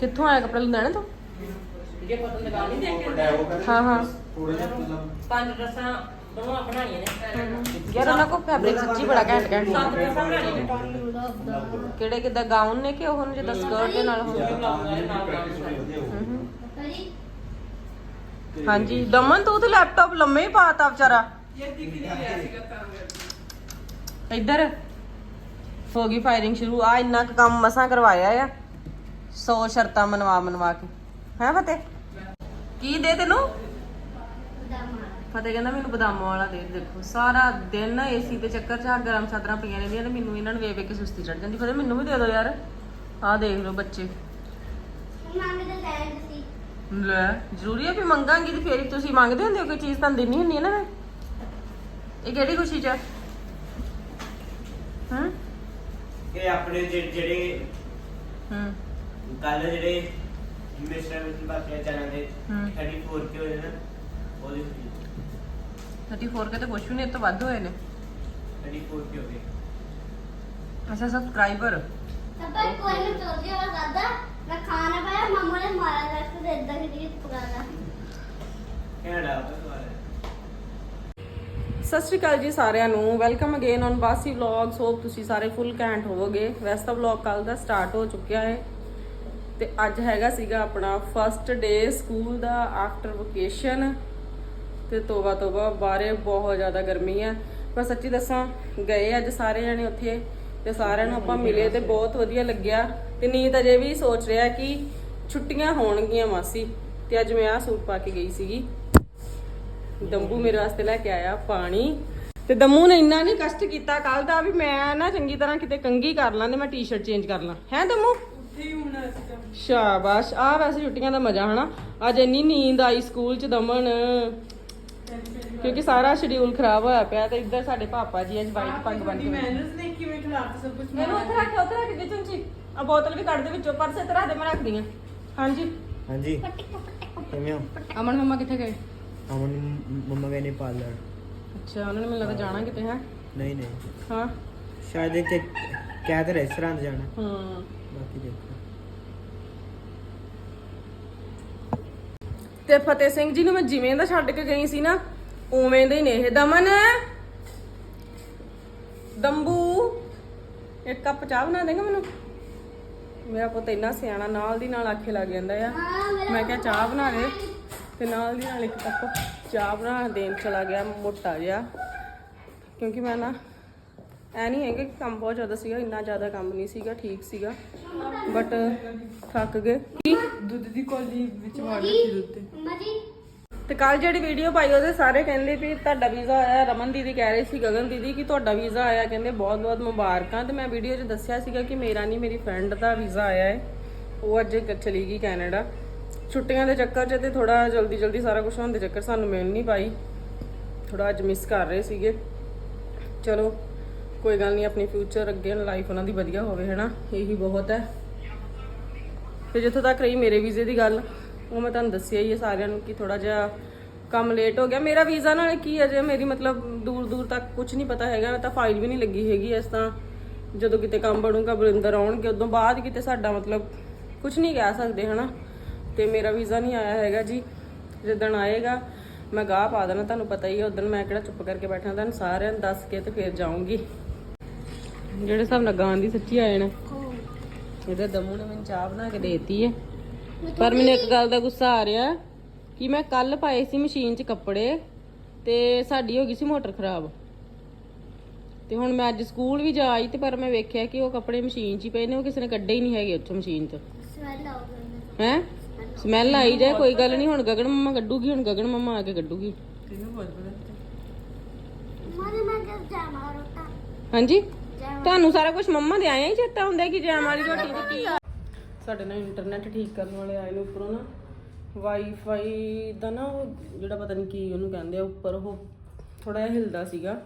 ਕਿੱਥੋਂ ਆਇਆ ਕੱਪੜਾ ਲੁਧਿਆਣੇ ਤੋਂ? ਜੇ ਪਤਾ ਲਗਾ ਨਹੀਂ ਦੇਖੇ ਹਾਂ ਹਾਂ। ਥੋੜਾ ਜਿਹਾ ਮਤਲਬ ਪੰਜ ਡਰੈਸਾਂ ਦੋਵਾਂ ਬਣਾਈਆਂ ਨੇ। ਯਾਰ ਉਹਨਾਂ ਕੋ ਫੈਬਰਿਕ ਸੱਚੀ ਬੜਾ ਘੈਂਟ ਘੈਂਟ। ਸੱਤ ਸੀ। ਡਰੈਸਾਂ ਬਣਾਈਆਂ ਨੇ। ਕਿਹੜੇ ਕਿਦਾਂ ਗਾਊਨ ਨੇ ਕਿ ਉਹ ਨੂੰ ਜਿੱਦਾਂ ਸਕਰਟ ਦੇ ਨਾਲ ਹੋਣ? ਹਾਂਜੀ। ਦਮਨ ਤੂੰ ਤੇ ਲੈਪਟਾਪ ਲੰਮੇ ਹੀ ਪਾਤਾ ਵਿਚਾਰਾ। ਇੱਧਰ ਹੋ ਗਈ ਫਾਇਰਿੰਗ ਸ਼ੁਰੂ। ਆ ਇੰਨਾ ਕੁ ਕੰਮ ਮਸਾਂ ਕਰਵਾਇਆ ਆ। 100 ਸ਼ਰਤਾਂ ਮਨਵਾ ਮਨਵਾ ਕੇ। ਹੈ ਫਤਿਹ? ਕੀ ਦੇ ਤੈਨੂੰ? ਫਤਿਹ ਕਹਿੰਦਾ ਮੈਨੂੰ ਬਦਾਮਾਂ ਵਾਲਾ ਦੇ ਦੇਖੋ। ਸਾਰਾ ਦਿਨ ਏਸੀ ਤੇ ਚੱਕਰ ਚ ਆ ਗਰਮ ਚਾਦਰਾਂ ਪਈਆਂ ਰਹਿੰਦੀਆਂ ਨੇ ਮੈਨੂੰ ਇਹਨਾਂ ਨੂੰ ਵੇਖ ਵੇਖ ਕੇ ਸੁਸਤੀ ਚੜ ਜਾਂਦੀ। ਫਤਿਹ ਮੈਨੂੰ ਵੀ ਦੇ ਦਿਓ ਯਾਰ। ਆਹ ਦੇਖ ਲਓ ਬੱਚੇ। ਲੈ ਜ਼ਰੂਰੀ ਹੈ ਵੀ ਮੰਗਾਂਗੀ ਤੇ ਫੇਰ ਹੀ ਤੁਸੀਂ ਮੰਗਦੇ ਹੁੰਦੇ ਹੋ ਕੋਈ ਚੀਜ਼ ਤੁਹਾਨੂੰ ਦੇਣੀ ਹੁੰਦੀ ਹੈ ਨਾ ਇਹ ਕਿਹੜੀ ਖੁਸ਼ੀ ਚ ਹੈ ਹੂੰ? ਇਹ ਆਪਣੇ ਜਿਹੜੇ ਹੂੰ। ਕੱਲ ਜਿਹੜੇ ਮਿਸਟਰ ਮਿਸਟਰ ਬਾਕੀ ਚੈਨਲ ਦੇ ਹੂੰ। 34 ਕੇ ਹੋਏ ਨੇ ਨਾ ਉਹਦੀ 34 ਕੇ ਤੇ ਕੁਛ ਵੀ ਨਹੀਂ ਇਹ ਤੋਂ ਵੱਧ ਹੋਏ ਨੇ। 34 ਕੇ ਹੋ ਗਏ। ਅੱਛਾ ਸਬਸਕ੍ਰਾਈਬਰ ਖਾਣਾ ਪਾਇਆ ਮਮਾ ਨੇ ਮਾਰਾ ਰੱਖ ਦੇ ਇਦਾਂ ਕਿ ਪਕਾਦਾ ਕੈਨੇਡਾ ਬਸ ਵਾਲਾ ਸਤਿ ਸ਼੍ਰੀ ਅਕਾਲ ਜੀ ਸਾਰਿਆਂ ਨੂੰ welcome again on Basi vlogs hope ਤੁਸੀਂ ਸਾਰੇ ਫੁੱਲ ਕੈਂਟ ਹੋਵੋਗੇ। ਵੈਸੇ ਤਾਂ ਵਲੌਗ ਕੱਲ ਦਾ ਸਟਾਰਟ ਹੋ ਚੁੱਕਿਆ ਹੈ। ਤੇ ਅੱਜ ਹੈਗਾ ਸੀਗਾ ਆਪਣਾ ਫਰਸਟ ਡੇ ਸਕੂਲ ਦਾ ਆਫਟਰ ਵਕੇਸ਼ਨ ਤੇ ਤੋਬਾ ਤੋਬਾ ਬਾਰੇ ਬਹੁਤ ਜ਼ਿਆਦਾ ਗਰਮੀ ਹੈ ਪਰ ਸੱਚੀ ਦੱਸਾਂ, ਗਏ ਅੱਜ ਸਾਰੇ ਜਣੇ ਉੱਥੇ ਤੇ ਸਾਰਿਆਂ ਨੂੰ ਆਪਾਂ ਮਿਲੇ ਤੇ ਬਹੁਤ ਵਧੀਆ ਲੱਗਿਆ। ਤੇ ਨੀਤ ਅਜੇ ਵੀ ਸੋਚ ਰਿਹਾ ਕਿ ਛੁੱਟੀਆਂ ਹੋਣਗੀਆਂ ਮਾਸੀ। ਤੇ ਅੱਜ ਮੈਂ ਆਹ ਸੂਟ ਪਾ ਕੇ ਗਈ ਸੀਗੀ। ਦੰਬੂ ਮੇਰੇ ਵਾਸਤੇ ਲੈ ਕੇ ਆਇਆ, ਪਾਣੀ। ਤੇ ਦੰਮੂ ਨੇ ਇੰਨਾ ਨਹੀਂ ਕਸ਼ਟ ਕੀਤਾ ਕੱਲ ਦਾ ਵੀ ਮੈਂ ਨਾ ਚੰਗੀ ਤਰ੍ਹਾਂ ਕਿਤੇ ਕੰਗੀ ਕਰ ਲਾਂ ਤੇ ਮੈਂ ਟੀ-ਸ਼ਰਟ ਚੇਂਜ ਕਰ ਲਾਂ। ਹੈ ਦੰਮੂ? ਸ਼ਾਬਾਸ਼। ਆ ਵੈਸੇ ਛੁੱਟੀਆਂ ਦਾ ਮਜ਼ਾ ਹਨਾ? ਅੱਜ ਇੰਨੀ ਨੀਂਦ ਆਈ ਸਕੂਲ ਚ ਦਮਨ। ਕਿਉਂਕਿ ਸਾਰਾ ਸ਼ਡਿਊਲ ਖਰਾਬ ਹੋਇਆ ਪਿਆ ਤੇ ਇੱਧਰ ਸਾਡੇ ਪਾਪਾ ਜੀ ਅੱਜ ਵਾਈਟ ਪੱਗ ਬੰਨ ਕੇ। ਮੈਨਰਸ ਨੇ ਕਿਵੇਂ ਖਿਲਾਫ ਸਭ ਕੁਝ ਮੈਨੂੰ ਉੱਥੇ ਰੱਖ ਉੱਥੇ ਰੱਖ ਕਿਚਨ ਚ ਆ ਬੋਤਲ ਵੀ ਕੱਢ ਦੇ ਵਿੱਚੋਂ ਪਰਸ ਇੱਥੇ ਰੱਖ ਦੇ ਮੈਂ ਰੱਖਦੀ ਆ। ਹਾਂਜੀ। ਹਾਂਜੀ। ਕਿਵੇਂ ਹੋ? ਅਮਨ ਮੰਮਾ ਕਿੱਥੇ ਗਏ? ਅਮਨ ਮੰਮਾ ਗਏ ਨੇ ਪਾਰਲਰ। ਅੱਛਾ ਉਹਨਾਂ ਨੇ ਮੈਨੂੰ ਲੱਗਦਾ ਜਾਣਾ ਕਿਤੇ ਹੈ? ਨਹੀਂ ਨਹੀਂ। ਹਾਂ। ਸ਼ਾਇਦ ਇਹ ਕਹਿ ਤੇ ਰੈਸਟੋਰੈਂਟ ਜਾਣਾ। ਹੂੰ। ਬਾਕੀ ਦੇਖੋ। ਤੇ ਫਤਿਹ ਸਿੰਘ ਜੀ ਨੂੰ ਮੈਂ ਜਿਵੇਂ ਦਾ ਛੱਡ ਕੇ ਗਈ ਸੀ ਨਾ, ਉਵੇਂ ਦੇ ਹੀ ਨੇ ਇਹ ਦਮਨ। ਦੰਬੂ, ਇੱਕ ਕੱਪ ਚਾਹ ਬਣਾ ਦੇਗਾ ਮੈਨੂੰ? ਮੇਰਾ ਪੁੱਤ ਇੰਨਾ ਸਿਆਣਾ, ਨਾਲ ਦੀ ਨਾਲ ਆਖੇ ਲੱਗ ਜਾਂਦਾ ਆ। ਮੈਂ ਕਿਹਾ ਚਾਹ ਬਣਾ ਦੇ। ਤੇ ਨਾਲ ਦੀ ਨਾਲ ਇੱਕ ਕੱਪ ਚਾਹ ਬਣਾ ਦੇਣ ਚਲਾ ਗਿਆ, ਮੋਟਾ ਜਿਹਾ। ਕਿਉਂਕਿ ਮੈਂ ਨਾ ਐ ਨਹੀਂ ਹੈਗਾ ਕਿ ਕੰਮ ਬਹੁਤ ਜ਼ਿਆਦਾ ਸੀਗਾ ਇੰਨਾ ਜ਼ਿਆਦਾ ਕੰਮ ਨਹੀਂ ਸੀਗਾ ਠੀਕ ਸੀਗਾ ਬਟ ਥੱਕ ਗਏ। ਕੀ? ਦੁੱਧ ਦੀ ਕੋਲੀ ਵਿੱਚ ਵਾੜ ਦਿੱਤੀ ਦੁੱਧ ਤੇ। ਕੱਲ ਜਿਹੜੀ ਵੀਡੀਓ ਪਾਈ ਉਹਦੇ ਸਾਰੇ ਕਹਿੰਦੇ ਵੀ ਤੁਹਾਡਾ ਵੀਜ਼ਾ ਆਇਆ ਰਮਨ ਦੀਦੀ ਕਹਿ ਰਹੀ ਸੀ ਗਗਨ ਦੀਦੀ ਕਿ ਤੁਹਾਡਾ ਵੀਜ਼ਾ ਆਇਆ। ਕਹਿੰਦੇ ਬਹੁਤ ਬਹੁਤ ਮੁਬਾਰਕਾਂ। ਤੇ ਮੈਂ ਵੀਡੀਓ 'ਚ ਦੱਸਿਆ ਸੀਗਾ ਕਿ ਮੇਰਾ ਨਹੀਂ ਮੇਰੀ ਫਰੈਂਡ ਦਾ ਵੀਜ਼ਾ ਆਇਆ ਹੈ। ਉਹ ਅੱਜ ਚਲੀ ਗਈ ਕੈਨੇਡਾ। ਛੁੱਟੀਆਂ ਦੇ ਚੱਕਰ 'ਚ ਤੇ ਥੋੜਾ ਜਲਦੀ ਜਲਦੀ ਸਾਰਾ ਕੁਝ ਹੋਣ ਦੇ ਚੱਕਰ ਸਾਨੂੰ ਮਿਲ ਨਹੀਂ ਪਾਈ। ਥੋੜਾ ਅੱਜ ਮਿਸ ਕਰ ਰਹੇ ਸੀਗੇ। ਚਲੋ ਕੋਈ ਗੱਲ ਨਹੀਂ, ਆਪਣੀ ਫਿਊਚਰ ਅੱਗੇ ਲਾਈਫ ਉਹਨਾਂ ਦੀ ਵਧੀਆ ਹੋਵੇ, ਹੈਨਾ? ਇਹੀ ਬਹੁਤ ਹੈ। ਤੇ ਜਿੱਥੋਂ ਤੱਕ ਰਹੀ ਮੇਰੇ ਵੀਜ਼ੇ ਦੀ ਗੱਲ, ਉਹ ਮੈਂ ਤੁਹਾਨੂੰ ਦੱਸਿਆ ਹੀ ਹੈ ਸਾਰਿਆਂ ਨੂੰ ਕਿ ਥੋੜਾ ਜਿਹਾ ਕੰਮ ਲੇਟ ਹੋ ਗਿਆ। ਮੇਰਾ ਵੀਜ਼ਾ ਨਾਲ ਕੀ ਹੈ, ਜੇ ਮੇਰੀ ਮਤਲਬ ਦੂਰ ਦੂਰ ਤੱਕ ਕੁਝ ਨਹੀਂ ਪਤਾ ਹੈਗਾ, ਤਾਂ ਫਾਈਲ ਵੀ ਨਹੀਂ ਲੱਗੀ ਹੈਗੀ ਇਸ ਤਾਂ ਜਦੋਂ ਕਿਤੇ ਕੰਮ ਬਣੂਗਾ, ਬਰਿੰਦਰ ਆਉਣਗੇ, ਉਦੋਂ ਬਾਅਦ ਕਿਤੇ ਸਾਡਾ ਮਤਲਬ ਕੁਝ ਨਹੀਂ ਕਹਿ ਸਕਦੇ, ਹਨਾ? ਤੇ ਮੇਰਾ ਵੀਜ਼ਾ ਨਹੀਂ ਆਇਆ ਹੈਗਾ ਜੀ। ਜਿੱਦਣ ਆਏਗਾ, ਮੈਂ ਗਾਹ ਪਾ ਦੇਣਾ, ਤੁਹਾਨੂੰ ਪਤਾ ਹੀ ਹੈ, ਉਦੋਂ ਮੈਂ ਕਿਹੜਾ ਚੁੱਪ ਕਰਕੇ ਬੈਠਾ, ਤੁਹਾਨੂੰ ਸਾਰਿਆਂ ਨੂੰ ਦੱਸ ਕੇ ਤੇ ਫਿਰ ਜਾਊਂਗੀ। ਜਿਹੜੇ ਹਿਸਾਬ ਨਾਲ ਗਾਂ ਦੀ ਸੱਚੀ ਆਏ ਨੇ ਇਹਦੇ ਦਮੂ ਨੇ ਮੈਨੂੰ ਚਾਹ ਬਣਾ ਕੇ ਦੇਤੀ ਹੈ ਪਰ ਮੈਨੂੰ ਇੱਕ ਗੱਲ ਦਾ ਗੁੱਸਾ ਆ ਰਿਹਾ ਕਿ ਮੈਂ ਕੱਲ ਪਾਏ ਸੀ ਮਸ਼ੀਨ 'ਚ ਕੱਪੜੇ ਤੇ ਸਾਡੀ ਹੋ ਗਈ ਸੀ ਮੋਟਰ ਖਰਾਬ। ਤੇ ਹੁਣ ਮੈਂ ਅੱਜ ਸਕੂਲ ਵੀ ਜਾ ਆਈ ਤੇ ਪਰ ਮੈਂ ਵੇਖਿਆ ਕਿ ਉਹ ਕੱਪੜੇ ਮਸ਼ੀਨ 'ਚ ਹੀ ਪਏ ਨੇ ਉਹ ਕਿਸੇ ਨੇ ਕੱਢੇ ਹੀ ਨਹੀਂ ਹੈਗੇ ਉੱਥੋਂ ਮਸ਼ੀਨ 'ਚ। ਸਮੈਲ ਆਉਂਦਾ ਹੈ? ਸਮੈਲ ਆਈ ਜਾਏ ਕੋਈ ਗੱਲ ਨਹੀਂ ਹੁਣ ਗਗਨ ਮੰਮਾ ਕੱਢੂਗੀ ਹੁਣ ਗਗਨ ਮੰਮਾ ਆ ਕੇ ਕੱਢੂਗੀ। ਮੈਂ ਜਾ ਹਾਂਜੀ? ਤੁਹਾਨੂੰ ਸਾਰਾ ਕੁਝ ਮੰਮਾ ਦੇ ਆਇਆ ਹੀ ਚੇਤਾ ਹੁੰਦਾ ਕਿ ਜੈਮ ਵਾਲੀ ਰੋਟੀ ਤੇ ਕੀ ਸਾਡੇ ਨਾਲ ਇੰਟਰਨੈਟ ਠੀਕ ਕਰਨ ਵਾਲੇ ਆਏ ਨੇ ਉੱਪਰੋਂ ਨਾ। ਵਾਈਫਾਈ ਦਾ ਨਾ ਉਹ ਜਿਹੜਾ ਪਤਾ ਨਹੀਂ ਕੀ ਉਹਨੂੰ ਕਹਿੰਦੇ ਆ, ਉੱਪਰ ਉਹ ਥੋੜਾ ਜਿਹਾ ਹਿਲਦਾ ਸੀਗਾ।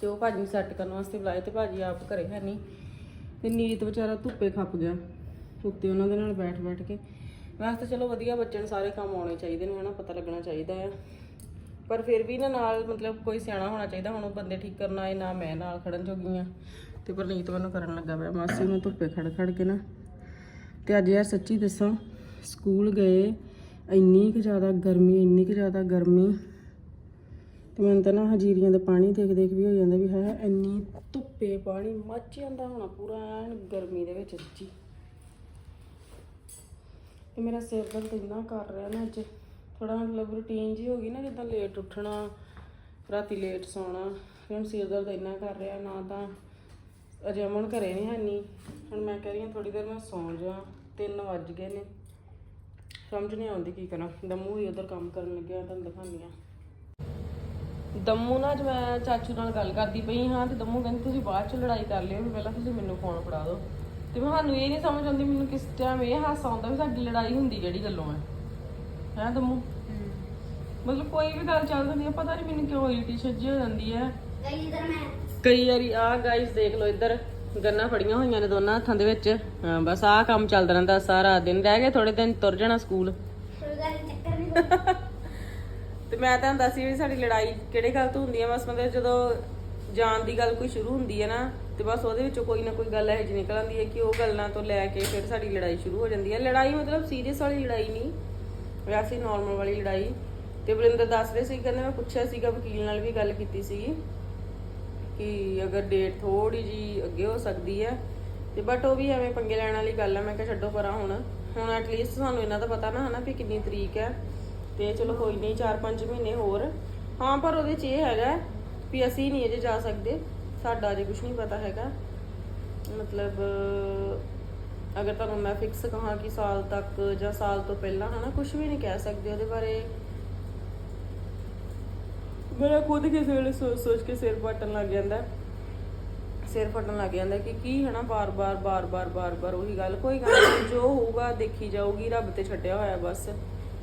ਤੇ ਉਹ ਭਾਜੀ ਨੂੰ ਸੈੱਟ ਕਰਨ ਵਾਸਤੇ ਬੁਲਾਏ ਤੇ ਭਾਜੀ ਆਪ ਘਰੇ ਹੈ ਨਹੀਂ ਤੇ ਨੀਤ ਵਿਚਾਰਾ ਧੁੱਪੇ ਖੱਪ ਗਿਆ। ਉੱਤੇ ਉਹਨਾਂ ਦੇ ਨਾਲ ਬੈਠ ਬੈਠ ਕੇ। ਵੈਸੇ ਤਾਂ ਚਲੋ ਵਧੀਆ, ਬੱਚਿਆਂ ਨੂੰ ਸਾਰੇ ਕੰਮ ਆਉਣੇ ਚਾਹੀਦੇ ਨੇ, ਹਨਾ, ਪਤਾ ਲੱਗਣਾ ਚਾਹੀਦਾ ਆ। ਪਰ ਫਿਰ ਵੀ ਨਾ ਨਾਲ ਮਤਲਬ ਕੋਈ ਸਿਆਣਾ ਹੋਣਾ ਚਾਹੀਦਾ, ਹੁਣ ਉਹ ਬੰਦੇ ਠੀਕ ਕਰਨ ਆਏ, ਨਾ ਮੈਂ ਨਾਲ ਖੜਨ ਜੋਗੀ ਆ। ਤੇ ਪਰਨੀਤ ਮੈਨੂੰ ਕਰਨ ਲੱਗਾ ਪਿਆ, ਮਾਸੀ ਨੂੰ ਧੁੱਪੇ ਖੜ ਖੜ ਕੇ ਨਾ। ਤੇ ਅੱਜ ਯਾਰ ਸੱਚੀ ਦੱਸਾਂ, ਸਕੂਲ ਗਏ, ਇੰਨੀ ਕੁ ਜ਼ਿਆਦਾ ਗਰਮੀ, ਇੰਨੀ ਕੁ ਜ਼ਿਆਦਾ ਗਰਮੀ। ਤੇ ਮੈਨੂੰ ਤਾਂ ਨਾ ਹਜੀਰੀਆਂ ਦਾ ਪਾਣੀ ਦੇਖ ਦੇਖ ਵੀ ਹੋ ਜਾਂਦਾ ਵੀ ਹੈ ਇੰਨੀ ਧੁੱਪੇ ਪਾਣੀ ਮੱਚ ਜਾਂਦਾ ਹੋਣਾ ਪੂਰਾ, ਐਨ ਗਰਮੀ ਦੇ ਵਿੱਚ ਸੱਚੀ। ਤੇ ਮੇਰਾ ਸਿਰ ਦਰਦ ਇੰਨਾ ਕਰ ਰਿਹਾ ਨਾ ਅੱਜ। ਥੋੜਾ ਮਤਲਬ ਰੁਟੀਨ ਜੀ ਹੋ ਗਈ ਨਾ, ਜਿੱਦਾਂ ਲੇਟ ਉੱਠਣਾ, ਰਾਤੀ ਲੇਟ ਸੌਣਾ ਹੁਣ ਸਿਰ ਦਰਦ ਇੰਨਾ ਕਰ ਰਿਹਾ, ਨਾ ਤਾਂ ਅਜੇ ਅਮਨ ਘਰੇ ਨਹੀਂ ਹੈ ਨਹੀਂ ਹੁਣ ਮੈਂ ਕਹਿ ਰਹੀ ਹਾਂ ਥੋੜੀ ਦੇਰ ਮੈਂ ਸੌਂ ਜਾ 3 ਵੱਜ ਗਏ ਨੇ। ਸਮਝ ਨਹੀਂ ਆਉਂਦੀ ਕੀ ਕਰਾਂ। ਦਮੂ ਹੀ ਉਧਰ ਕੰਮ ਕਰਨ ਲੱਗਿਆ ਤੁਹਾਨੂੰ ਦਿਖਾਉਂਦੀ ਹਾਂ। ਦਮੂ ਨਾਲ ਅੱਜ ਮੈਂ ਚਾਚੂ ਨਾਲ ਗੱਲ ਕਰਦੀ ਪਈ ਹਾਂ, ਤੇ ਦਮੂ ਕਹਿੰਦੀ ਤੁਸੀਂ ਬਾਅਦ ਚ ਲੜਾਈ ਕਰ ਲਿਓ, ਵੀ ਪਹਿਲਾਂ ਤੁਸੀਂ ਮੈਨੂੰ ਫੋਨ ਫੜਾ ਦਿਓ। ਤੇ ਮੈਂ ਸਾਨੂੰ ਇਹ ਨਹੀਂ ਸਮਝ ਆਉਂਦੀ, ਮੈਨੂੰ ਕਿਸ ਟਾਈਮ ਇਹ ਹਾਸਾ ਆਉਂਦਾ ਵੀ ਸਾਡੀ ਲੜਾਈ ਹੁੰਦੀ ਕਿਹੜੀ ਗੱਲੋਂ ਹੈ। ਹੈ ਦਮੂ ਮਤਲਬ ਕੋਈ ਵੀ ਗੱਲ ਚੱਲ ਜਾਂਦੀ ਹੈ ਪਤਾ ਨਹੀਂ ਮੈਨੂੰ ਕਿਉਂ ਇਰੀਟੇਸ਼ਨ ਜੀ ਹੋ ਜਾਂਦੀ ਹੈ ਗਈ ਇਧਰ ਮੈਂ। ਕਈ ਵਾਰੀ ਆ ਗਾਇਸ ਦੇਖ ਲਓ ਇੱਧਰ ਗੰਨਾ ਫੜੀਆਂ ਹੋਈਆਂ ਨੇ ਦੋਨਾਂ ਹੱਥਾਂ ਦੇ ਵਿੱਚ। ਹਾਂ ਬਸ ਆਹ ਕੰਮ ਚੱਲਦਾ ਰਹਿੰਦਾ ਸਾਰਾ ਦਿਨ ਰਹਿ ਗਏ ਥੋੜੇ ਦਿਨ ਤੁਰ ਜਾਣਾ ਸਕੂਲ ਕੋਈ ਗੱਲ ਨੀ, ਚੱਕਰ ਨਹੀਂ ਤੇ ਮੈਂ ਤਾਂ ਦੱਸੀ ਵੀ ਸਾਡੀ ਲੜਾਈ ਕਿਹੜੇ ਗੱਲ ਤੋਂ ਹੁੰਦੀ ਹੈ ਬਸ ਮਤਲਬ ਜਦੋਂ ਜਾਣ ਦੀ ਗੱਲ ਕੋਈ ਸ਼ੁਰੂ ਹੁੰਦੀ ਹੈ ਨਾ ਤੇ ਬਸ ਉਹਦੇ ਵਿੱਚੋਂ ਕੋਈ ਨਾ ਕੋਈ ਗੱਲ ਇਹੋ ਜਿਹੀ ਨਿਕਲ ਆਉਂਦੀ ਹੈ ਕਿ ਉਹ ਗੱਲਾਂ ਤੋਂ ਲੈ ਕੇ ਫਿਰ ਸਾਡੀ ਲੜਾਈ ਸ਼ੁਰੂ ਹੋ ਜਾਂਦੀ ਹੈ ਲੜਾਈ ਮਤਲਬ ਸੀਰੀਅਸ ਵਾਲੀ ਲੜਾਈ ਨਹੀਂ ਸੀ ਨਾਰਮਲ ਵਾਲੀ ਲੜਾਈ ਤੇ ਵਰਿੰਦਰ ਦੱਸ ਰਹੇ ਸੀ, ਕਹਿੰਦੇ ਮੈਂ ਪੁੱਛਿਆ ਸੀਗਾ, ਵਕੀਲ ਨਾਲ ਵੀ ਗੱਲ ਕੀਤੀ ਸੀਗੀ ਕਿ ਅਗਰ ਡੇਟ ਥੋੜੀ ਜੀ ਅੱਗੇ ਹੋ ਸਕਦੀ ਹੈ ਤੇ ਬਟ ਉਹ ਵੀ ਐਵੇਂ ਪੰਗੇ ਲੈਣ ਵਾਲੀ ਗੱਲ ਹੈ ਮੈਂ ਕਿਹਾ ਛੱਡੋ ਪਰਾਂ ਹੁਣ। ਹੁਣ ਐਟਲੀਸਟ ਸਾਨੂੰ ਇਹਨਾਂ ਦਾ ਪਤਾ ਨਾ ਹਨਾ ਵੀ ਕਿੰਨੀ ਤਰੀਕ ਹੈ ਤੇ ਚਲੋ ਕੋਈ ਨਹੀਂ 4-5 ਮਹੀਨੇ ਹੋਰ। ਹਾਂ, ਪਰ ਉਹਦੇ 'ਚ ਇਹ ਹੈਗਾ ਵੀ ਅਸੀਂ ਨਹੀਂ ਅਜੇ ਜਾ ਸਕਦੇ, ਸਾਡਾ ਅਜੇ ਕੁਝ ਨਹੀਂ ਪਤਾ ਹੈਗਾ। ਮਤਲਬ ਅਗਰ ਤੁਹਾਨੂੰ ਮੈਂ ਫਿਕਸ ਕਹਾਂ ਕਿ ਸਾਲ ਤੱਕ ਜਾਂ ਸਾਲ ਤੋਂ ਪਹਿਲਾਂ ਹਨਾ ਕੁਝ ਵੀ ਨਹੀਂ ਕਹਿ ਸਕਦੇ ਉਹਦੇ ਬਾਰੇ। ਮੇਰਾ ਖੁਦ ਕਿਸੇ ਵੇਲੇ ਸੋਚ ਸੋਚ ਕੇ ਸਿਰ ਫਟਣ ਲੱਗ ਜਾਂਦਾ। ਸਿਰ ਫਟਣ ਲੱਗ ਜਾਂਦਾ ਕਿ ਕੀ ਹਨਾ ਬਾਰ-ਬਾਰ ਬਾਰ-ਬਾਰ ਬਾਰ-ਬਾਰ ਉਹੀ ਗੱਲ। ਕੋਈ ਗੱਲ ਨਹੀਂ ਜੋ ਹੋਊਗਾ ਦੇਖੀ ਜਾਊਗੀ ਰੱਬ ਤੇ ਛੱਡਿਆ ਹੋਇਆ ਬਸ।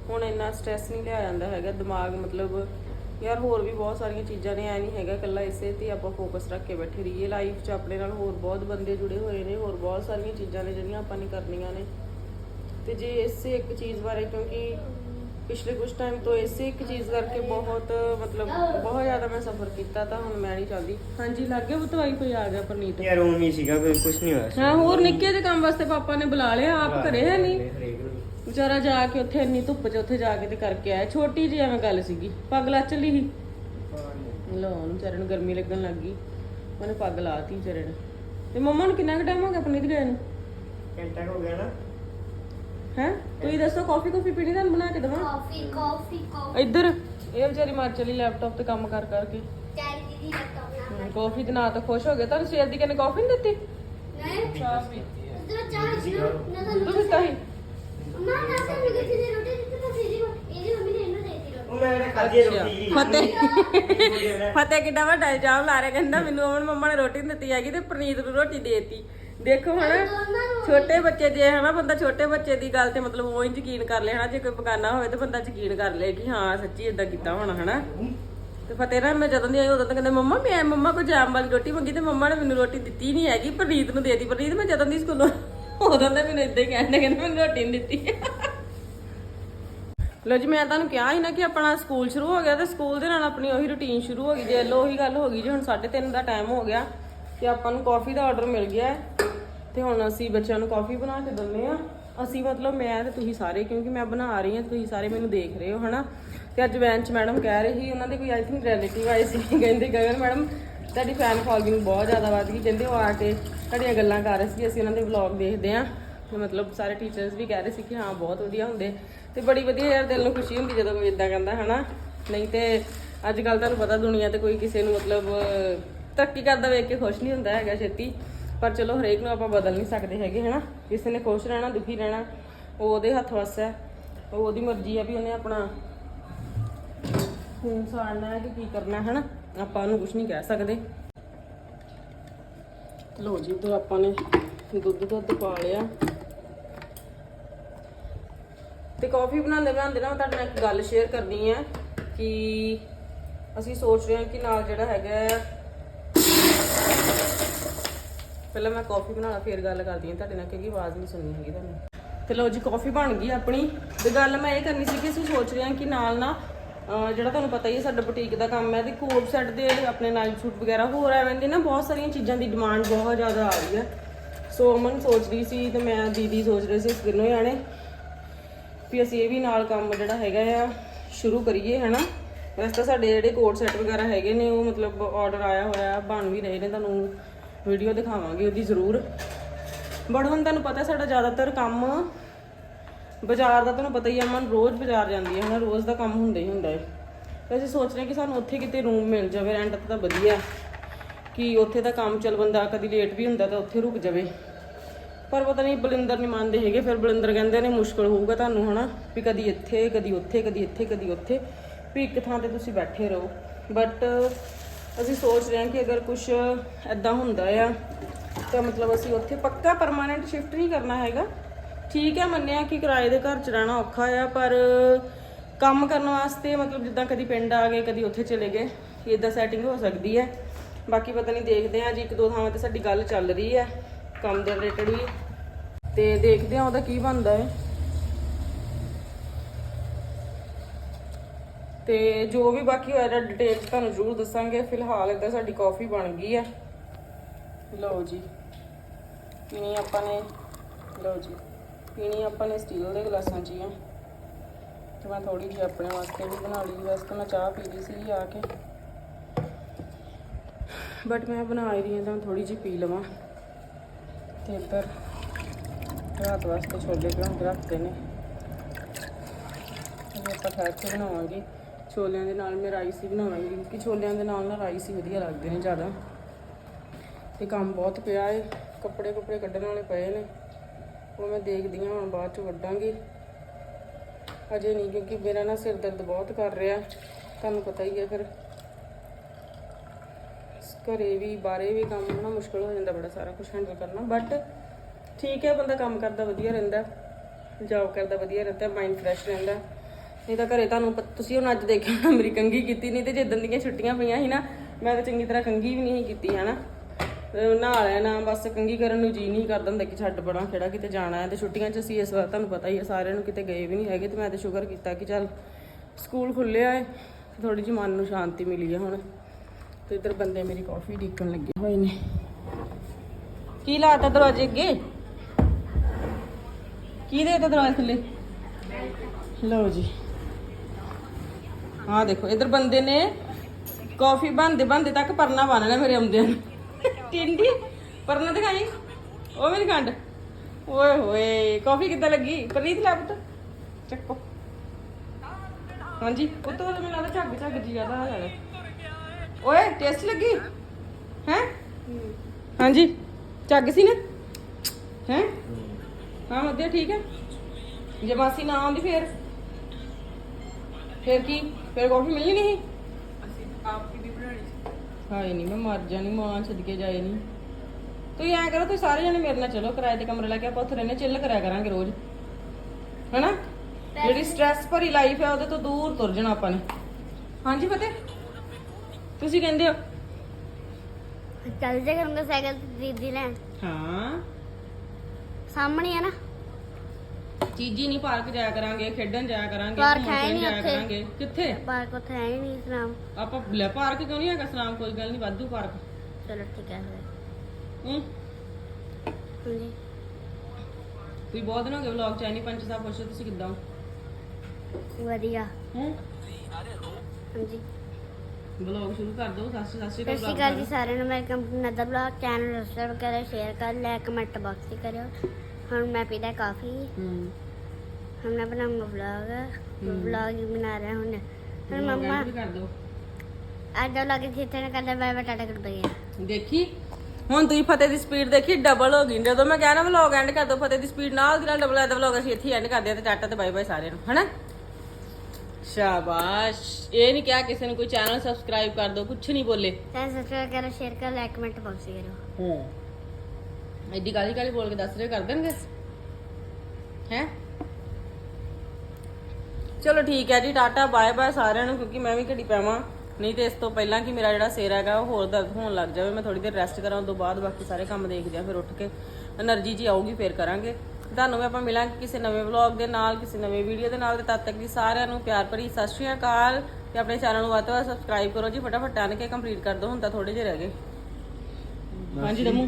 ਹੁਣ ਇੰਨਾ ਸਟ੍ਰੈਸ ਨਹੀਂ ਲਿਆ ਜਾਂਦਾ ਹੈਗਾ ਦਿਮਾਗ ਮਤਲਬ ਯਾਰ ਹੋਰ ਵੀ ਬਹੁਤ ਸਾਰੀਆਂ ਚੀਜ਼ਾਂ ਨੇ ਐ ਨਹੀਂ ਹੈਗਾ ਇਕੱਲਾ ਇਸੇ ਤੇ ਆਪਾਂ ਫੋਕਸ ਰੱਖ ਕੇ ਬੈਠੇ ਰਹੀਏ। ਲਾਈਫ 'ਚ ਆਪਣੇ ਨਾਲ ਹੋਰ ਬਹੁਤ ਬੰਦੇ ਜੁੜੇ ਹੋਏ ਨੇ ਹੋਰ ਬਹੁਤ ਸਾਰੀਆਂ ਚੀਜ਼ਾਂ ਨੇ ਜਿਹੜੀਆਂ ਆਪਾਂ ਨੇ ਕਰਨੀਆਂ ਨੇ। ਤੇ ਜੇ ਇਸੇ ਇੱਕ ਚੀਜ਼ ਬਾਰੇ ਕਿਉਂਕਿ ਪਿਛਲੇ ਕੁਝ ਟਾਈਮ ਤੋਂ ਇਸੇ ਇੱਕ ਚੀਜ਼ ਕਰਕੇ ਬਹੁਤ ਮਤਲਬ ਬਹੁਤ ਜ਼ਿਆਦਾ ਮੈਂ ਸਫਰ ਕੀਤਾ ਤਾਂ ਹੁਣ ਮੈਂ ਨਹੀਂ ਚਾਹਦੀ। ਹਾਂਜੀ ਲੱਗੇ ਬਤਵਾਈ ਕੋਈ ਆ ਗਿਆ ਪਰਨੀਤ। ਯਾਰ ਉਹ ਨਹੀਂ ਸੀਗਾ ਕੋਈ ਕੁਝ ਨਹੀਂ ਹੋਇਆ ਸੀ। ਹਾਂ ਹੋਰ ਨਿੱਕੇ ਜਿਹੇ ਕੰਮ ਵਾਸਤੇ ਪਾਪਾ ਨੇ ਬੁਲਾ ਲਿਆ ਆਪ ਘਰੇ ਹੈ ਨਹੀਂ। ਵਿਚਾਰਾ ਜਾ ਕੇ ਉੱਥੇ ਇੰਨੀ ਧੁੱਪ 'ਚ ਉੱਥੇ ਜਾ ਕੇ ਤੇ ਕਰਕੇ ਆਇਆ। ਛੋਟੀ ਜਿਹੀ ਐਵੇਂ ਗੱਲ ਸੀਗੀ। ਪੱਗ ਲਾ ਚੱਲੀ ਸੀ। ਲੋ ਉਹਨੂੰ ਵਿਚਾਰੇ ਨੂੰ ਗਰਮੀ ਲੱਗਣ ਲੱਗ ਗਈ। ਉਹਨੇ ਪੱਗ ਲਾਤੀ ਵਿਚਾਰੇ ਨੇ। ਤੇ ਮੰਮਾ ਨੂੰ ਕਿੰਨਾ ਕੁ ਟਾਈਮ ਹੋ ਗਿਆ ਪਰਨੀਤ ਗਏ ਨੂੰ? ਘੰਟਾ ਹੋ ਗਿਆ ਨਾ। ਹੈ? ਤੁਸੀਂ ਦੱਸੋ ਕਾਫੀ ਕਾਫੀ ਪੀਣੀ ਤੁਹਾਨੂੰ ਬਣਾ ਕੇ ਦੇਵਾਂ? ਕਾਫੀ ਕਾਫੀ ਕਾਫੀ ਇੱਧਰ ਇਹ ਵਿਚਾਰੀ ਮਾਰ ਚਲੀ ਲੈਪਟਾਪ ਤੇ ਕੰਮ ਕਰ ਕਰਕੇ। ਚਾਰੀ ਦੀਦੀ ਲੈਪਟਾਪ ਨਾਲ ਕਾਫੀ ਦੇ ਨਾਂ ਤਾਂ ਖੁਸ਼ ਹੋ ਗਏ। ਤੁਹਾਨੂੰ ਸਵੇਰ ਦੀ ਕਿਨੇ ਕਾਫੀ ਨਹੀਂ ਦਿੱਤੀ? ਨਹੀਂ ਚਾਹ ਪੀਤੀ ਉਧਰ ਚਾਹ ਸੀ ਨਾ ਨਾ ਤਾਂ ਤੂੰ ਫਤਿਹ। ਫਤਿਹ ਕਿੱਡਾ ਵੱਡਾ ਇਲਜ਼ਾਮ ਲਾ ਰਿਹਾ ਕਹਿੰਦਾ ਮੈਨੂੰ ਅਮਨ ਮੰਮਾ ਨੇ ਰੋਟੀ ਨਹੀਂ ਦਿੱਤੀ ਹੈਗੀ ਤੇ ਪ੍ਰਨੀਤ ਨੂੰ ਰੋਟੀ ਦੇਤੀ। ਦੇਖੋ ਹਨਾ ਛੋਟੇ ਬੱਚੇ ਜੇ ਹਨਾ ਬੰਦਾ ਛੋਟੇ ਬੱਚੇ ਦੀ ਗੱਲ ਤੇ ਮਤਲਬ ਉਹ ਯਕੀਨ ਕਰ ਲੇ ਹਨਾ ਜੇ ਕੋਈ ਬਗਾਨਾ ਹੋਵੇ ਤੇ ਬੰਦਾ ਯਕੀਨ ਕਰ ਲੇ ਕਿ ਹਾਂ ਸੱਚੀ ਇਦਾਂ ਕੀਤਾ ਹੋਣਾ ਹਨਾ। ਤੇ ਫਤਿਹ ਨਾਲ ਮੈਂ ਜਦੋਂ ਦੀ ਆਈ ਉਦੋਂ ਤਾਂ ਕਹਿੰਦੇ ਮੰਮਾ ਮੈਂ ਮੰਮਾ ਕੋ ਜਾਮ ਵਾਲੀ ਰੋਟੀ ਮੰਗੀ ਤੇ ਮੰਮਾ ਨੇ ਮੈਨੂੰ ਰੋਟੀ ਦਿੱਤੀ ਨਹੀਂ ਹੈਗੀ ਪ੍ਰਨੀਤ ਨੂੰ ਦੇਤੀ। ਪ੍ਰਨੀਤ ਮੈਂ ਜਦੋਂ ਦੀ ਸਕੂਲੋਂ ਉਦੋਂ ਤਾਂ ਮੈਨੂੰ ਇਦਾਂ ਹੀ ਕਹਿੰਦੇ ਕਹਿੰਦੇ ਮੈਨੂੰ ਰੋਟੀ ਨਹੀਂ ਦਿੱਤੀ। ਲੋ ਜੀ, ਮੈਂ ਤੁਹਾਨੂੰ ਕਿਹਾ ਸੀ ਨਾ ਕਿ ਆਪਣਾ ਸਕੂਲ ਸ਼ੁਰੂ ਹੋ ਗਿਆ ਤੇ ਸਕੂਲ ਦੇ ਨਾਲ ਆਪਣੀ ਉਹੀ ਰੁਟੀਨ ਸ਼ੁਰੂ ਹੋ ਗਈ। ਜੇ ਲੋ ਉਹੀ ਗੱਲ ਹੋ ਗਈ ਜੀ, ਹੁਣ 3:30 ਦਾ ਟਾਈਮ ਹੋ ਗਿਆ ਤੇ ਆਪਾਂ ਨੂੰ ਕਾਫੀ ਦਾ ਆਰਡਰ ਮਿਲ ਗਿਆ ਹੈ। ਤੇ ਹੁਣ ਅਸੀਂ ਬੱਚਿਆਂ ਨੂੰ ਕਾਫੀ ਬਣਾ ਕੇ ਦਿੰਨੇ ਆ ਅਸੀਂ ਮਤਲਬ ਮੈਂ ਤੇ ਤੁਸੀਂ ਸਾਰੇ, ਕਿਉਂਕਿ ਮੈਂ ਬਣਾ ਰਹੀ ਹਾਂ ਤੁਸੀਂ ਸਾਰੇ ਮੈਨੂੰ ਦੇਖ ਰਹੇ ਹੋ, ਹਨਾ? ਤੇ ਅੱਜ ਵੈਨ ਚ ਮੈਡਮ ਕਹਿ ਰਹੀ ਸੀ, ਉਹਨਾਂ ਦੇ ਕੋਈ ਆਈ ਥਿੰਕ ਰਿਲੇਟਿਵ ਆਏ ਸੀ। ਕਹਿੰਦੇ, ਗਗਨ ਮੈਡਮ ਤੁਹਾਡੀ ਫੈਨ ਫੋਲੋਇੰਗ ਬਹੁਤ ਜ਼ਿਆਦਾ ਵੱਧ ਗਈ, ਕਹਿੰਦੇ ਉਹ ਆ ਕੇ ਤੁਹਾਡੀਆਂ ਗੱਲਾਂ ਕਰ ਰਹੇ ਸੀ, ਅਸੀਂ ਉਹਨਾਂ ਦੇ ਵਲੌਗ ਦੇਖਦੇ ਆ ਤੇ ਮਤਲਬ ਸਾਰੇ ਟੀਚਰਸ ਵੀ ਕਹਿ ਰਹੇ ਸੀ ਕਿ ਹਾਂ, ਬਹੁਤ ਵਧੀਆ ਹੁੰਦੇ। ਤੇ ਬੜੀ ਵਧੀਆ ਯਾਰ, ਦਿਲ ਨੂੰ ਖੁਸ਼ੀ ਹੁੰਦੀ ਜਦੋਂ ਕੋਈ ਇਦਾਂ ਕਹਿੰਦਾ, ਹਨਾ? ਨਹੀਂ ਤੇ ਅੱਜ ਕੱਲ ਤੁਹਾਨੂੰ ਪਤਾ ਦੁਨੀਆ ਤੇ ਕੋਈ ਕਿਸੇ ਨੂੰ ਮਤਲਬ, ਤਰੱਕੀ ਕਰਦਾ ਵੇਖ ਕੇ ਖੁਸ਼ ਨਹੀਂ ਹੁੰਦਾ ਹੈਗਾ ਛੇਤੀ। ਪਰ ਚਲੋ, ਹਰੇਕ ਨੂੰ ਆਪਾਂ ਬਦਲ ਨਹੀਂ ਸਕਦੇ ਹੈਗੇ, ਹਨਾ? ਕਿਸੇ ਨੇ ਖੁਸ਼ ਰਹਿਣਾ, ਦੁਖੀ ਰਹਿਣਾ, ਉਹ ਉਹਦੇ ਹੱਥ ਵੱਸ ਹੈ। ਉਹ ਉਹਦੀ ਮਰਜ਼ੀ ਹੈ ਵੀ ਉਹਨੇ ਆਪਣਾ ਖੂਨ ਸਾੜਨਾ ਹੈ ਕਿ ਕੀ ਕਰਨਾ ਹੈ, ਹਨਾ? ਆਪਾਂ ਉਹਨੂੰ ਕੁਝ ਨਹੀਂ ਕਹਿ ਸਕਦੇ। ਲੋ ਜੀ, ਉਧਰ ਆਪਾਂ ਨੇ ਦੁੱਧ ਦੁੱਧ ਪਾ ਲਿਆ। ਤੇ ਕਾਫੀ ਬਣਾਉਂਦੇ ਬਣਾਉਂਦੇ ਨਾ ਮੈਂ ਤੁਹਾਡੇ ਨਾਲ ਇੱਕ ਗੱਲ ਸ਼ੇਅਰ ਕਰਨੀ ਹੈ ਕਿ ਅਸੀਂ ਸੋਚ ਰਹੇ ਹਾਂ ਕਿ ਨਾਲ ਜਿਹੜਾ ਹੈਗਾ ਪਹਿਲਾਂ ਮੈਂ ਕਾਫੀ ਬਣਾਉਣਾ ਫਿਰ ਗੱਲ ਕਰਦੀ ਹਾਂ ਤੁਹਾਡੇ ਨਾਲ, ਕਿਉਂਕਿ ਆਵਾਜ਼ ਨਹੀਂ ਸੁਣਨੀ ਹੈਗੀ ਤੁਹਾਨੂੰ। ਤੇ ਲੋ ਜੀ ਕਾਫੀ ਬਣ ਗਈ ਆਪਣੀ। ਤੇ ਗੱਲ ਮੈਂ ਇਹ ਕਰਨੀ ਸੀ ਕਿ ਅਸੀਂ ਸੋਚ ਰਹੇ ਹਾਂ ਕਿ ਨਾਲ ਨਾ ਜਿਹੜਾ ਤੁਹਾਨੂੰ ਪਤਾ ਹੀ ਹੈ, ਸਾਡਾ ਬੁਟੀਕ ਦਾ ਕੰਮ ਹੈ ਤੇ ਕੋਟ ਸੈੱਟ ਦੇ ਆਪਣੇ ਨਾਈਟ ਸੂਟ ਵਗੈਰਾ ਹੋਰ ਐਵੇਂ ਦੇ ਨਾ ਬਹੁਤ ਸਾਰੀਆਂ ਚੀਜ਼ਾਂ ਦੀ ਡਿਮਾਂਡ ਬਹੁਤ ਜ਼ਿਆਦਾ ਆ ਰਹੀ ਹੈ। ਸੋ ਅਮਨ ਸੋਚ ਰਹੀ ਸੀ ਤੇ ਮੈਂ ਦੀਦੀ ਸੋਚ ਰਹੇ ਸੀ ਇਸ ਜਾਣੇ ਵੀ ਅਸੀਂ ਇਹ ਵੀ ਨਾਲ ਕੰਮ ਜਿਹੜਾ ਹੈਗਾ ਆ, ਸ਼ੁਰੂ ਕਰੀਏ, ਹਨਾ? ਵੈਸੇ ਤਾਂ ਸਾਡੇ ਜਿਹੜੇ ਕੋਟ ਸੈੱਟ ਵਗੈਰਾ ਹੈਗੇ ਨੇ, ਉਹ ਮਤਲਬ ਆਰਡਰ ਆਇਆ ਹੋਇਆ ਬਣ ਵੀ ਰਹੇ ਨੇ, ਤੁਹਾਨੂੰ ਵੀਡੀਓ ਦਿਖਾਵਾਂਗੇ ਉਹਦੀ ਜ਼ਰੂਰ। ਬਟ ਹੁਣ ਤੁਹਾਨੂੰ ਪਤਾ ਸਾਡਾ ਜ਼ਿਆਦਾਤਰ ਕੰਮ ਬਾਜ਼ਾਰ ਦਾ ਤੁਹਾਨੂੰ ਪਤਾ ਹੀ ਆ ਮਨ ਰੋਜ਼ ਬਾਜ਼ਾਰ ਜਾਂਦੀ ਹੈ, ਹਨਾ, ਰੋਜ਼ ਦਾ ਕੰਮ ਹੁੰਦਾ ਹੀ ਹੁੰਦਾ ਹੈ। ਤੇ ਅਸੀਂ ਸੋਚ ਰਹੇ ਕਿ ਸਾਨੂੰ ਉੱਥੇ ਕਿਤੇ ਰੂਮ ਮਿਲ ਜਾਵੇ ਰੈਂਟ ਤੇ ਤਾਂ ਵਧੀਆ ਕਿ ਉੱਥੇ ਦਾ ਕੰਮ, ਚੱਲ ਬੰਦਾ ਕਦੀ ਲੇਟ ਵੀ ਹੁੰਦਾ ਤਾਂ ਉੱਥੇ ਰੁਕ ਜਾਵੇ। ਪਰ ਪਤਾ ਨਹੀਂ, ਬਲਿੰਦਰ ਨਹੀਂ ਮੰਨਦੇ ਹੈਗੇ, ਫਿਰ ਬਲਿੰਦਰ ਕਹਿੰਦੇ ਨੇ ਮੁਸ਼ਕਲ ਹੋਊਗਾ ਤੁਹਾਨੂੰ, ਹਨਾ, ਵੀ ਕਦੀ ਇੱਥੇ, ਕਦੀ ਉੱਥੇ, ਕਦੀ ਇੱਥੇ, ਕਦੀ ਉੱਥੇ, ਵੀ ਇੱਕ ਥਾਂ ਤੇ ਤੁਸੀਂ ਬੈਠੇ ਰਹੋ। ਬਟ ਅਸੀਂ ਸੋਚ ਰਹੇ ਹਾਂ ਕਿ ਅਗਰ ਕੁਝ ਐਦਾਂ ਹੁੰਦਾ ਆ, ਤਾਂ ਮਤਲਬ ਅਸੀਂ ਉੱਥੇ ਪੱਕਾ ਪਰਮਾਨੈਂਟ ਸ਼ਿਫਟ ਨਹੀਂ ਕਰਨਾ ਹੈਗਾ। ਠੀਕ ਹੈ, ਮੰਨਿਆ ਕਿ ਕਿਰਾਏ ਦੇ ਘਰ ਚ ਰਹਿਣਾ ਔਖਾ ਆ, ਪਰ ਕੰਮ ਕਰਨ ਵਾਸਤੇ ਮਤਲਬ ਜਿੱਦਾਂ ਕਦੀ ਪਿੰਡ ਆ ਗਏ, ਕਦੀ ਉੱਥੇ ਚਲੇ ਗਏ ਇਦਾਂ ਸੈਟਿੰਗ ਹੋ ਸਕਦੀ ਹੈ। ਬਾਕੀ ਪਤਾ ਨਹੀਂ ਦੇਖਦੇ ਆ ਜੀ, ਇੱਕ ਦੋ ਥਾਵਾਂ ਤੇ ਸਾਡੀ ਗੱਲ ਚੱਲ ਰਹੀ ਹੈ, ਕੰਮ ਦੇ ਰਿਲੇਟਡ ਵੀ। ਤੇ ਦੇਖਦੇ ਆ ਉਹਦਾ ਕੀ ਬਣਦਾ ਹੈ। ਤੇ ਜੋ ਵੀ ਬਾਕੀ ਹੋਇਆ ਡਿਟੇਲ ਤੁਹਾਨੂੰ ਜ਼ਰੂਰ ਦੱਸਾਂਗੇ। ਫਿਲਹਾਲ ਇੱਧਰ ਸਾਡੀ ਕਾਫੀ ਬਣ ਗਈ ਹੈ। ਲਓ ਜੀ ਪੀਣੀ ਆਪਾਂ ਨੇ, ਲਓ ਜੀ। ਪੀਣੀ ਆਪਾਂ ਨੇ ਸਟੀਲ ਦੇ ਗਲਾਸਾਂ 'ਚ ਹੀ ਆ। ਤੇ ਮੈਂ ਥੋੜੀ ਜਿਹੀ ਆਪਣੇ ਵਾਸਤੇ ਵੀ ਬਣਾ ਲਈ। ਵੈਸੇ ਤਾਂ ਮੈਂ ਚਾਹ ਪੀ ਲਈ ਸੀ ਆ ਕੇ। ਬਟ ਮੈਂ ਬਣਾ ਹੀ ਰਹੀ ਹਾਂ, ਤਾਂ ਥੋੜੀ ਜਿਹੀ ਪੀ ਲਵਾਂ। ਤੇ ਇੱਧਰ ਰਾਤ ਵਾਸਤੇ ਛੋਲੇ ਭਿਉਂ ਕੇ ਰੱਖਦੇ ਨੇ। ਇਹ ਆਪਾਂ ਠਹਿਰ ਕੇ ਬਣਾਵਾਂਗੇ। ਛੋਲਿਆਂ ਦੇ ਨਾਲ ਮੈਂ ਰਾਈਸ ਹੀ ਬਣਾਵਾਂਗੀ, ਕਿਉਂਕਿ ਛੋਲਿਆਂ ਦੇ ਨਾਲ ਨਾ ਰਾਈਸ ਹੀ ਵਧੀਆ ਲੱਗਦੇ ਨੇ ਜ਼ਿਆਦਾ। ਤੇ ਕੰਮ ਬਹੁਤ ਪਿਆ ਏ। ਕੱਪੜੇ ਕੁਪੜੇ ਕੱਢਣ ਵਾਲੇ ਪਏ ਨੇ। ਉਹ ਮੈਂ ਦੇਖਦੀ ਹਾਂ, ਹੁਣ ਬਾਅਦ ਚ ਵੱਡਾਂਗੀ ਅਜੇ ਨਹੀਂ, ਕਿਉਂਕਿ ਮੇਰਾ ਨਾ ਸਿਰ ਦਰਦ ਬਹੁਤ ਕਰ ਰਿਹਾ। ਤੁਹਾਨੂੰ ਪਤਾ ਹੀ ਹੈ ਫਿਰ। ਘਰੇ ਵੀ, ਬਾਹਰੇ ਵੀ ਕੰਮ ਨਾ ਮੁਸ਼ਕਲ ਹੋ ਜਾਂਦਾ, ਬੜਾ ਸਾਰਾ ਕੁਝ ਹੈਂਡਲ ਕਰਨਾ। ਬਟ ਠੀਕ ਹੈ, ਬੰਦਾ ਕੰਮ ਕਰਦਾ ਵਧੀਆ ਰਹਿੰਦਾ। ਜੌਬ ਕਰਦਾ ਵਧੀਆ ਰਹਿੰਦਾ ਮਾਈਂਡ ਫਰੈਸ਼ ਰਹਿੰਦਾ। ਨਹੀਂ ਤਾਂ ਘਰੇ ਤੁਹਾਨੂੰ ਪਤ- ਤੁਸੀਂ ਹੁਣ ਅੱਜ ਦੇਖਿਆ ਹੋਣਾ, ਮੇਰੀ ਕੰਗੀ ਕੀਤੀ, ਨਹੀਂ ਤੇ ਜਿੱਦਣ ਦੀਆਂ ਛੁੱਟੀਆਂ ਪਈਆਂ ਸੀ ਨਾ, ਮੈਂ ਤਾਂ ਚੰਗੀ ਤਰ੍ਹਾਂ ਕੰਗੀ ਵੀ ਨਹੀਂ ਕੀਤੀ, ਹਨਾ? ਅਹ ਨਹਾ ਲਿਆ ਬਸ ਕੰਗੀ ਕਰਨ ਨੂੰ ਜੀ ਨਹੀਂ ਕਰਦਾ ਹੁੰਦਾ ਕਿ ਛੱਡ ਪਰਾਂ ਕਿਹੜਾ ਕਿਤੇ ਜਾਣਾ ਹੈ ਤੇ ਛੁੱਟੀਆਂ 'ਚ ਅਸੀਂ ਇਸ ਵਾਰ ਤੁਹਾਨੂੰ ਪਤਾ ਹੀ ਹੈ, ਸਾਰਿਆਂ ਨੂੰ ਕਿਤੇ ਗਏ ਵੀ ਨਹੀਂ ਹੈਗੇ ਤੇ ਮੈਂ ਤਾਂ ਸ਼ੁਕਰ ਕੀਤਾ ਕਿ ਚੱਲ ਸਕੂਲ ਖੁੱਲਿਆ ਹੈ ਥੋੜੀ ਜਿਹੀ ਮਨ ਨੂੰ ਸ਼ਾਂਤੀ ਮਿਲੀ ਹੈ ਹੁਣ। ਤੇ ਇਧਰ ਬੰਦੇ ਮੇਰੀ ਕਾਫੀ ਢੀਕਣ ਲੱਗੇ ਹੋਏ ਨੇ। ਕੀ ਲਾਤਾ ਦਰਵਾਜ਼ੇ ਅੱਗੇ? ਕੀ ਦੇਤਾ ਦਰਵਾਜ਼ੇ ਥੱਲੇ? ਲਓ ਜੀ। ਆਹ ਦੇਖੋ, ਇਧਰ ਬੰਦੇ ਨੇ ਕਾਫੀ ਬੰਦੇ ਬੰਦੇ ਤੱਕ ਪਰਨਾ ਬੰਨਣਾ ਮੇਰੇ ਆਉਂਦਿਆਂ ਨੂੰ। ਟਿੰਡੀ ਪਰਨਾ ਦਿਖਾਈ। ਉਹ ਮੇਰੀ ਗੰਡ ਓਏ ਹੋਏ, ਕਾਫੀ ਕਿੱਦਾਂ ਲੱਗੀ? ਪ੍ਰੀਤ ਲੈ ਪੁੱਤ। ਚੱਕੋ। ਹਾਂਜੀ। ਪੁੱਤ ਉਹ ਮੈਨੂੰ ਲੱਗਦਾ ਝੱਗ ਝੱਗ ਜੀ ਜ਼ਿਆਦਾ ਆ ਜਾਣਾ ਓਏ, ਟੇਸਟ ਲੱਗੀ? ਹੈ? ਹਾਂਜੀ। ਝੱਗ ਸੀ ਨਾ? ਹੈ? ਹਾਂ, ਵਧੀਆ, ਠੀਕ ਹੈ ਜੇ ਮਾਸੀ ਨਾ ਆਉਂਦੀ ਫੇਰ? ਫੇਰ ਕੀ? ਫੇਰ ਕਾਫੀ ਮਿਲਣੀ ਨਹੀਂ ਆਪ ਸੀ ਹਾਏ ਨਹੀਂ ਮੈਂ ਮਰ ਜਾਣੀ ਮਾਂ ਛੱਡ ਕੇ ਜਾਏ ਨਹੀਂ ਤੁਸੀਂ ਐਂ ਕਰੋ ਤੁਸੀਂ ਸਾਰੇ ਜਣੇ ਮੇਰੇ ਨਾਲ ਚਲੋ ਕਿਰਾਏ ਤੇ ਕਮਰਾ ਲੈ ਕੇ ਆਪਾਂ ਉੱਥੇ ਰਹਿੰਦੇ ਚਿੱਲ ਕਰਿਆ ਕਰਾਂਗੇ ਰੋਜ਼। ਹੈਨਾ? ਜਿਹੜੀ ਸਟ੍ਰੈਸ ਭਰੀ ਲਾਈਫ ਹੈ ਉਹਦੇ ਤੋਂ ਦੂਰ ਤੁਰ ਜਾਣਾ ਆਪਾਂ ਨੇ। ਹਾਂਜੀ ਫਤਿਹ? ਤੁਸੀਂ ਕਹਿੰਦੇ ਹੋ? ਚੱਲ ਜਾ ਕਰੂੰਗਾ ਸਾਈਕਲ ਤੇ ਦੀਦੀ ਲੈਣ। ਹਾਂ। ਸਾਹਮਣੇ ਆ ਨਾ। ਚੀਜੀ ਨਹੀਂ ਪਾਰਕ ਜਾਇਆ ਕਰਾਂਗੇ ਖੇਡਣ ਜਾਇਆ ਕਰਾਂਗੇ ਪਾਰਕ ਘੁੰਮਣ ਹੈ ਫਿਰਨ ਨੀ ਜਾਇਆ ਉੱਥੇ। ਕਰਾਂਗੇ। ਕਿੱਥੇ? ਪਾਰਕ ਉੱਥੇ ਹੈ ਹੀ ਨਹੀਂ ਸਲਾਮ ਆਪਾਂ ਲੈ ਪਾਰਕ ਕਿਉਂ ਨਹੀਂ ਹੈਗਾ ਸਲਾਮ? ਕੋਈ ਗੱਲ ਨਹੀਂ ਵਾਧੂ ਪਾਰਕ। ਚਲੋ ਠੀਕ ਹੈ ਫਿਰ। ਹੂੰ? ਹਾਂਜੀ। ਤੁਸੀਂ ਬਹੁਤ ਦਿਨ ਹੋ ਗਏ ਵਲੌਗ ਚ ਨਹੀਂ ਪੰਚ ਸਾਹਿਬ ਪੁੱਛੋ ਤੁਸੀਂ ਕਿੱਦਾਂ ਹੋ? ਵਧੀਆ। ਹੂੰ? ਹਾਂਜੀ। ਵਲੌਗ ਸ਼ੁਰੂ ਕਰ ਦਿਓ ਸਤਿ ਸ਼੍ਰੀ ਸਤਿ ਸ਼੍ਰੀ ਅਕਾਲ ਜੀ ਸਾਰਿਆਂ ਨੂੰ ਮੈਂ ਕੰਪਨੀ ਨਦਰ ਬਲੌਗ ਚੈਨਲ ਸਬਸਕ੍ਰਾਈਬ ਕਰੋ ਸ਼ੇਅਰ ਕਰ ਲੈ ਕਮੈਂਟ ਬਾਕਸ ਹੀ ਕਰਿਓ। ਹੁਣ ਮੈਂ ਪੀਦਾ ਕਾਫੀ। ਹੂੰ। ਹੁਣ ਮੈਂ ਬਣਾਉਂਗਾ ਵਲੌਗ ਵਲੌਗ ਬਣਾ ਰਿਹਾ ਹੁਣ। ਹੁਣ vlog ਮੰਮਾ end ਵੀ ਕਰ ਦਿਓ ਅੱਜ ਦਾ ਵਲੌਗ ਇੱਥੇ ਨਾ ਕਰਦਾ bye bye tata goodbye ਦੇਖੀ? ਹੁਣ ਤੁਸੀਂ ਫਤਿਹ ਦੀ ਸਪੀਡ ਦੇਖੀ ਡਬਲ ਹੋ ਗਈ। ਜਦੋਂ ਮੈਂ ਕਹਿਣਾ ਵਲੌਗ ਐਂਡ ਕਰ ਦਿਓ ਫਤਿਹ ਦੀ ਸਪੀਡ ਨਾਲ ਦੀ ਨਾਲ ਡਬਲ ਐਦਾ ਵਲੌਗ ਅਸੀਂ ਇੱਥੇ ਐਂਡ ਕਰਦੇ ਆ ਤੇ ਟਾਟਾ ਤੇ ਬਾਏ ਬਾਏ ਸਾਰਿਆਂ ਨੂੰ ਹਨਾ? ਸ਼ਾਬਾਸ਼। ਇਹ ਨਹੀਂ ਕਿਹਾ ਕਿਸੇ ਨੂੰ ਕੋਈ ਚੈਨਲ ਸਬਸਕ੍ਰਾਈਬ ਕਰ ਦਿਓ ਕੁਝ ਨਹੀਂ ਬੋਲੇ। ਚੈਨਲ ਸਬਸਕ੍ਰਾਈਬ ਕਰੋ ਸ਼ੇਅਰ ਕਰੋ ਲਾਈਕ ਕਮੈਂਟ ਬਾਕਸ ਹੀ ਕਰੋ। ਹੂੰ। ਐਡੀ ਗਾਲੀ ਗਾਲੀ ਬੋਲ ਕੇ ਦੱਸ ਰਹੇ ਕਰ ਦੇਣਗੇ? ਹੈ? ਚਲੋ ਠੀਕ ਹੈ ਜੀ ਟਾਟਾ ਬਾਏ ਬਾਏ ਸਾਰਿਆਂ ਨੂੰ ਕਿਉਂਕਿ ਮੈਂ ਵੀ ਘੜੀ ਪੈਵਾਂ। ਨਹੀਂ ਤੇ ਇਸ ਤੋਂ ਪਹਿਲਾਂ ਕਿ ਮੇਰਾ ਜਿਹੜਾ ਸਿਰ ਹੈਗਾ ਉਹ ਹੋਰ ਦਰਦ ਹੋਣ ਲੱਗ ਜਾਵੇ। ਮੈਂ ਥੋੜੀ ਦੇਰ ਰੈਸਟ ਕਰਾਂ ਉਸ ਤੋਂ ਬਾਅਦ ਬਾਕੀ ਸਾਰੇ ਕੰਮ ਦੇਖਦੇ ਆ ਫਿਰ ਉੱਠ ਕੇ એનર્ਜੀ ਜੀ ਆਊਗੀ ਫਿਰ ਕਰਾਂਗੇ। ਤੁਹਾਨੂੰ ਵੀ ਆਪਾਂ ਮਿਲਾਂਗੇ ਕਿਸੇ ਨਵੇਂ ਵਲੌਗ ਦੇ ਨਾਲ ਕਿਸੇ ਨਵੇਂ ਵੀਡੀਓ ਦੇ ਨਾਲ। ਤੇ ਤਦ ਤੱਕ ਦੀ ਸਾਰਿਆਂ ਨੂੰ ਪਿਆਰ ਭਰੀ ਸਤਿ ਸ਼੍ਰੀ ਅਕਾਲ। ਤੇ ਆਪਣੇ ਚੈਨਲ ਨੂੰ ਵੱਧ ਤੋਂ ਵੱਧ ਸਬਸਕ੍ਰਾਈਬ ਕਰੋ ਜੀ। ਫਟਾਫਟ ਟਾਨ ਕੇ ਕੰਪਲੀਟ ਕਰ ਦੋ ਹੁਣ ਤਾਂ ਥੋੜੇ ਜਿਹੇ ਰਹਿ ਗਏ। ਹਾਂਜੀ ਦਮੂ।